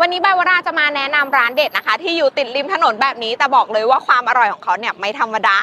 วันนี้ใบวราจะมาแนะนำร้านเด็ดนะคะ ที่อยู่ติดริมถนนแบบนี้แต่บอกเลยว่าความอร่อยของเขาเนี่ยไม่ธรรมดา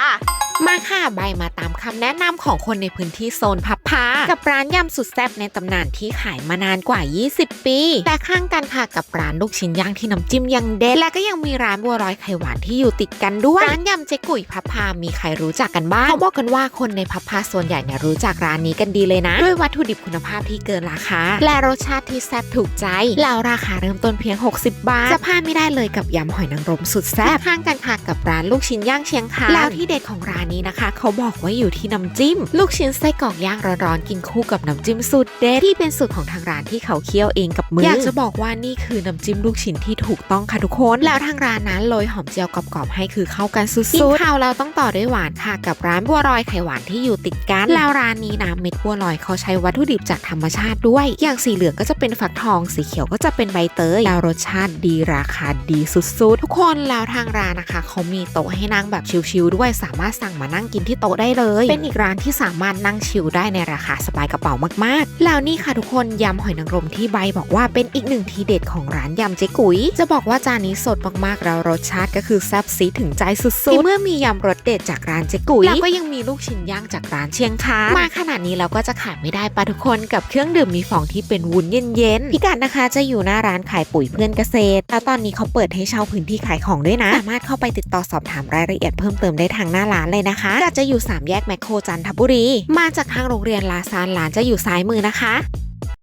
มาค่ะใบมาตามคำแนะนำของคนในพื้นที่โซนพับพากับร้านยำสุดแซ่บในตำนานที่ขายมานานกว่า 20 ปี แต่ข้างกันค่ะกับร้านลูกชิ้นย่างที่น้ำจิ้มยังเด็ดและก็ยังมีร้านบัวลอยไข่หวานที่อยู่ติดกันด้วย ร้านยำเจ๊กุยพับพามีใครรู้จักกันบ้างเขาบอกกันว่าคนในพับพาส่วนใหญ่เนี่ยรู้จักร้านนี้กันดีเลยนะ ด้วยวัตถุดิบคุณภาพที่เกินราคาและรสชาติที่แซ่บถูกใจแล้วราคาเริ่มต้นเพียง 60 บาทจะพลาดไม่ได้เลยกับยำหอยนางรมสุดแซ่บข้างกันค่ะกับร้านลูกชิ้นย่างเชียงคานแล้วที่เด็ดของร้านนี้นะคะ เขาบอกว่าอยู่ที่น้ำจิ้ม ลูกชิ้นไส้กรอกย่างร้อนๆกินคู่กับน้ำจิ้มสูตรเด็ดที่เป็นสูตรของทางร้านที่เขาเคี่ยวเองกับมืออยากจะบอกว่านี่คือน้ำจิ้มลูกชิ้นที่ถูกต้องค่ะทุกคน แล้วทางร้านนั้นโรยหอมเจียวกรอบๆให้คือเข้ากันสุดๆกินข้าวเราต้องต่อด้วยหวานค่ะกับร้านบัวลอยไข่หวานที่อยู่ติดกันแล้วร้านนี้นะเม็ดบัวลอยเขาใช้วัตถุดิบจากธรรมชาติด้วย อย่างสีเหลืองก็จะเป็นฝักทอง สีเขียวก็จะเป็นใบเตยแล้วรสชาติดีราคาดีสุดๆ ทุกคนแล้วทางร้านนะคะ เขามีโต๊ะให้นั่งแบบชิลๆด้วยสามารถสั่งมานั่งกินที่โต๊ะได้เลย เป็นอีกร้านที่สามารถนั่งชิลได้ในราคาสบายกระเป๋ามากๆ แล้วนี่ค่ะทุกคนยำหอยนางรมที่ใบบอกว่าเป็นอีกหนึ่งทีเด็ดของร้านยำเจ๊กุยจะบอกว่าจานนี้สดมากๆแล้วรสชาติก็คือแซ่บซีดถึงใจสุดๆที่เมื่อมียำรสเด็ดจากร้านเจ๊กุยแล้วก็ยังมีลูกชิ้นย่างจากร้านเชียงคานมาขนาดนี้เราก็จะขาดไม่ได้ปะทุกคนกับเครื่องดื่มมีฟองที่เป็นวุ้นเย็นๆพิกัดนะคะจะอยู่หน้าร้านขายปุ๋ยเพื่อนเกษตรแล้วตอนนี้เขาเปิดให้เช่าพื้นที่ขายของด้วยนะสามารถเข้าไปติดต่อสอบถามรายละเอียดเพิ่มเติมได้ทางหน้าร้านเลยนะคะจะอยู่ 3 แยกแมคโครจันทบุรี มาจากทางโรงเรียนลาซานหลานจะอยู่ซ้ายมือนะคะ